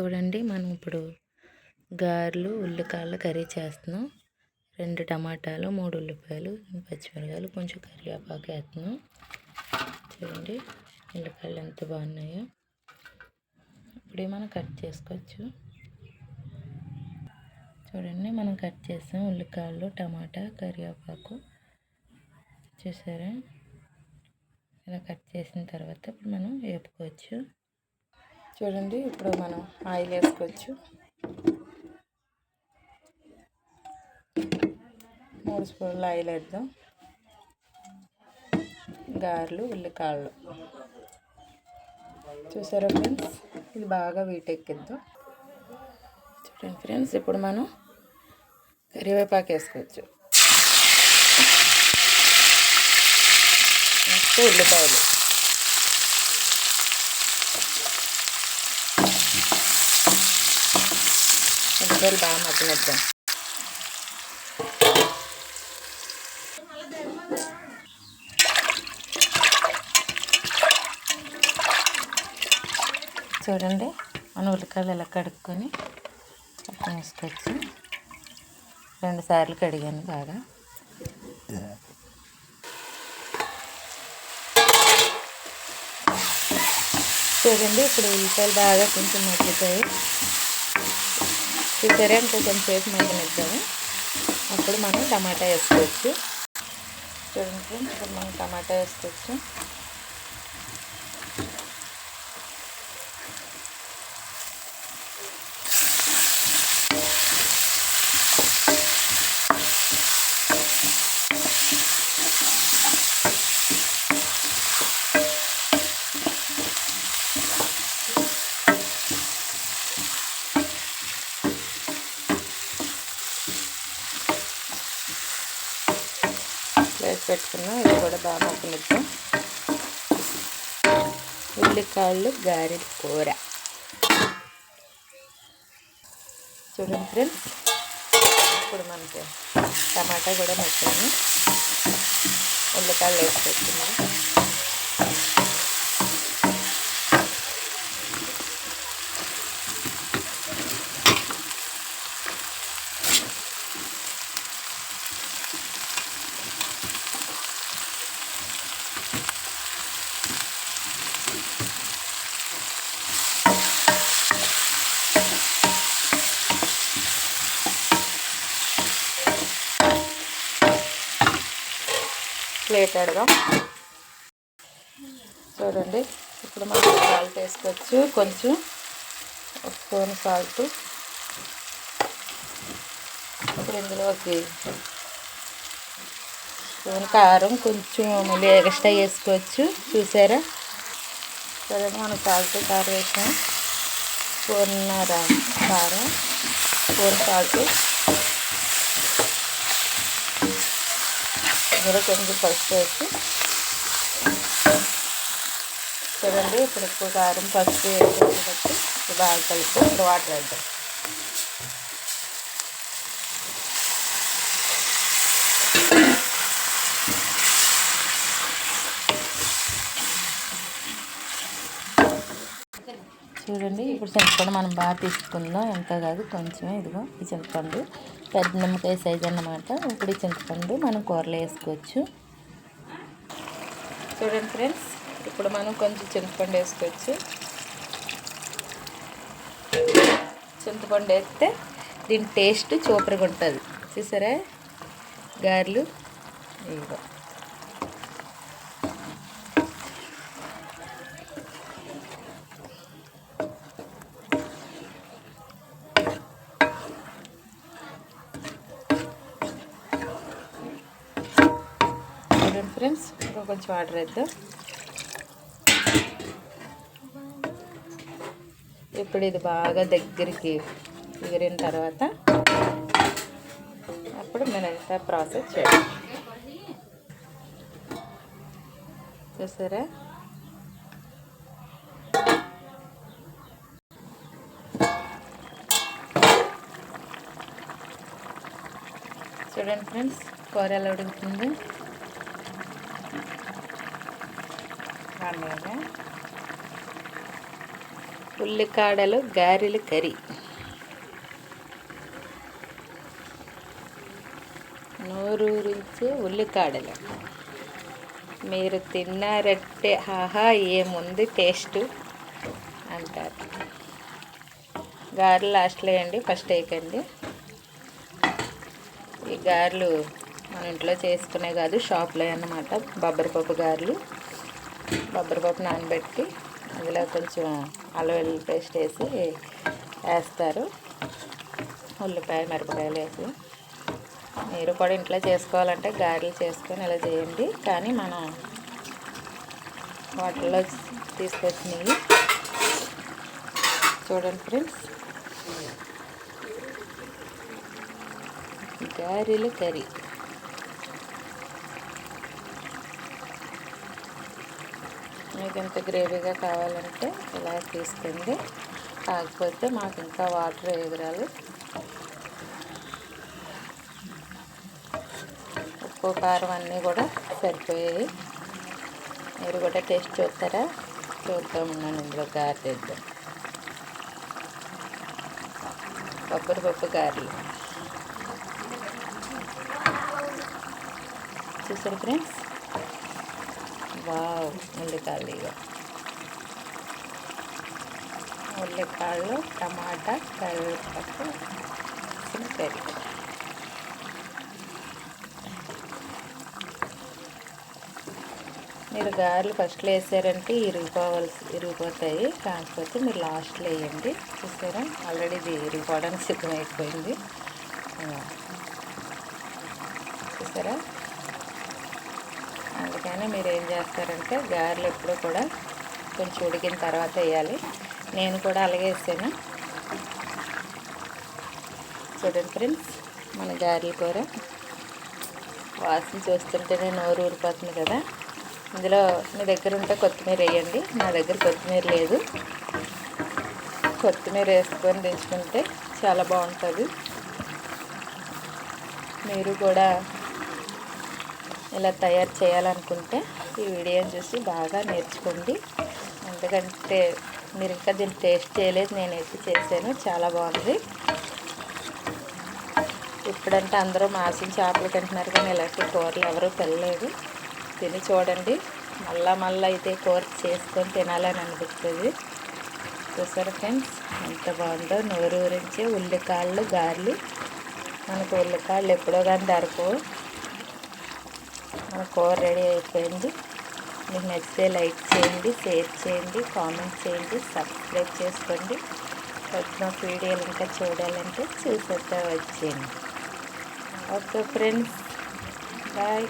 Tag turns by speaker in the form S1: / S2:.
S1: చూడండి మనం ఇప్పుడు గారెలు ఉల్లికాయల కర్రీ చేస్తున్నాం. రెండు టమాటాలు మూడు ఉల్లిపాయలు పచ్చిమిరకాయలు కొంచెం కరివేపాకు వేస్తున్నాం. చూడండి ఉల్లిపాయలు ఎంత బాగున్నాయో. ఇప్పుడే మనం కట్ చేసుకోవచ్చు. చూడండి మనం కట్ చేసాం ఉల్లికాయలు టమాటా కరివేపాకు. చూసారా? ఇలా కట్ చేసిన తర్వాత ఇప్పుడు మనం వేపుకోవచ్చు. చూడండి ఇప్పుడు మనం ఆయిల్ వేసుకోవచ్చు. మూడు స్పూన్లు ఆయిల్ వేద్దాం. గారెలు ఉల్లికాళ్ళు. చూసారా ఫ్రెండ్స్? ఇది బాగా వీటెక్కిద్దాం చూడండి ఫ్రెండ్స్ ఇప్పుడు మనం కరివేపాకు వేసుకోవచ్చు. నెక్స్ట్ ఉల్లిపాయలు. మసాలు బాగా మగ్గనిద్దాం. చూడండి మన ఉల్లికాయలు ఇలా కడుక్కొని వేసుకోవచ్చు రెండు సార్లు కడిగాను బాగా. చూడండి ఇప్పుడు ఉల్లిపాయలు బాగా కొంచెం మగ్గుతాయి చూసారా? ఇంకా కొంచెంసేపు మగ్గనిద్దాము అప్పుడు మనం టమాటా వేసుకోవచ్చు. చూడండి ఇప్పుడు మనం టమాటా వేసుకోవచ్చు. వేసి పెట్టుకున్నాం. ఇది కూడా బాగా మగ్గనిద్దాం ఉల్లికాయలు గారెల కూర. చూడండి ఫ్రెండ్స్. ఇప్పుడు మనకి టమాటా కూడా మెచ్చాను ఉల్లికాయలు వేసి పెట్టుకున్నాం. ప్లేట్ పెడదాం చూడండి ఇప్పుడు మనం సాల్ట్ వేసుకోవచ్చు. కొంచెం ఒక స్పూన్ సాల్ట్. ఇప్పుడు ఇందులోకి స్పూన్ కారం కొంచెం మళ్ళీ ఎక్స్ట్రా వేసుకోవచ్చు. చూసారా? చూడండి మనం సాల్ట్ కారం వేసాం. స్పూన్నర కారం స్పూన్ సాల్ట్. ఇందులో కొంచెం పసుపు వేసి. చూడండి ఇప్పుడు ఉప్పు కారం పసుపు వేసి బట్టి బాగా కలిపి ఇప్పుడు వాటర్ వేద్దాం. చూడండి ఇప్పుడు చింతపండు మనం బాగా తీసుకుందాం. ఎంత కాదు కొంచెమే ఇదిగో ఈ చింతపండు. పెద్ద నిమ్మకాయ సైజ్ అన్నమాట. ఇప్పుడు ఈ చింతపండు మనం కూరలో వేసుకోవచ్చు. చూడండి ఫ్రెండ్స్ ఇప్పుడు మనం కొంచెం చింతపండు వేసుకోవచ్చు. చింతపండు వేస్తే దీని టేస్ట్ సూపర్గా ఉంటుంది. చూసారా? గారెలు. ఇదిగో. చూడండి ఫ్రెండ్స్ ఇంకా కొంచెం వాటర్ వేద్దాం. ఇప్పుడు ఇది బాగా దగ్గరికి ఎగిరిన తర్వాత అప్పుడు మిగతా ప్రాసెస్ చేయాలి. చూసారా? చూడండి ఫ్రెండ్స్ కూర ఎలా ఉడుకుతుంది? అలాగే ఉల్లికాడలు గారెలు కర్రీ. నోరూరించే ఉల్లికాడలు. మీరు తిన్నారంటే ఆహా ఏముంది టేస్ట్ అంటారు. గారెలు లాస్ట్లో వేయండి ఫస్ట్ వేయకండి. ఈ గారెలు మన ఇంట్లో చేసుకునే కాదు షాప్లో అన్నమాట బొబ్బరిపప్పు గారెలు. బొబ్బరిపప్పు నానబెట్టి అందులో కొంచెం అల్లం వెల్లుల్లి పేస్ట్ వేసి వేస్తారు. ఉల్లిపాయ మిరపకాయలు వేసి. మీరు కూడా ఇంట్లో చేసుకోవాలంటే గారెలు చేసుకొని ఇలా చేయండి. కానీ మనం వాటర్లో తీసుకొచ్చినవి చూడండి ఫ్రెండ్స్. గారెలు కర్రీ. మీకు ఇంత గ్రేవీగా కావాలంటే ఇలా తీసుకుంది. కాకపోతే మాకు ఇంకా వాటర్ ఎదురాలి ఉప్పు కారం అన్నీ కూడా సరిపోయాయి. మీరు కూడా టేస్ట్ చూస్తారా? చూద్దాం ఉన్నాను ఇందులో గారెలు కొబ్బరి పప్పు గారెలు. చూసారు ఫ్రెండ్స్? వావ్ ఉల్లికాయలు ఇక ఉల్లికాయలు టమాటా కరివేపాకు పెరుగు. మీరు గారెలు ఫస్ట్లో వేసారంటే ఇరిగిపోవలసి ఇరిగిపోతాయి. కాకపోతే మీరు లాస్ట్లో వేయండి. చూసారా? ఆల్రెడీ ఇది ఇరిగిపోవడానికి సిద్ధమైపోయింది. చూసారా? అందుకని మీరు ఏం చేస్తారంటే గారెలు ఎప్పుడు కూడా కొంచెం ఉడికిన తర్వాత వేయాలి. నేను కూడా అలాగే వేసాను. చూడండి ఫ్రెండ్స్ మన గారెల కూర. వాసన చూస్తుంటేనే నోరు ఊరిపోతుంది కదా. ఇందులో మీ దగ్గర ఉంటే కొత్తిమీర వేయండి. నా దగ్గర కొత్తిమీర లేదు. కొత్తిమీర వేసుకొని దించుకుంటే చాలా బాగుంటుంది. మీరు కూడా ఇలా తయారు చేయాలనుకుంటే ఈ వీడియోని చూసి బాగా నేర్చుకోండి. ఎందుకంటే మీరు ఇంకా దీన్ని టేస్ట్ చేయలేదు నేనైతే చేశాను. చాలా బాగుంది. ఇప్పుడంటే అందరూ మాసం చేపలు తింటున్నారు కానీ ఇలాంటి కూరలు ఎవరూ తినలేదు. తిని చూడండి. మళ్ళా మళ్ళీ అయితే కూర చేసుకొని తినాలని అనిపిస్తుంది. చూసారు ఫ్రెండ్స్? ఎంత బాగుందో. నోరు ఊరించే ఉల్లికాళ్ళు గారెలు. మనకు ఉల్లికాళ్ళు ఎప్పుడో కానీ దొరకవు. మన కూర రెడీ అయిపోయింది. మీకు నచ్చితే లైక్ చేయండి షేర్ చేయండి కామెంట్ చేయండి సబ్స్క్రైబ్ చేసుకోండి. కొత్త వీడియోలు ఇంకా చూడాలంటే చూసేస్తా వచ్చేయండి. Okay friends bye.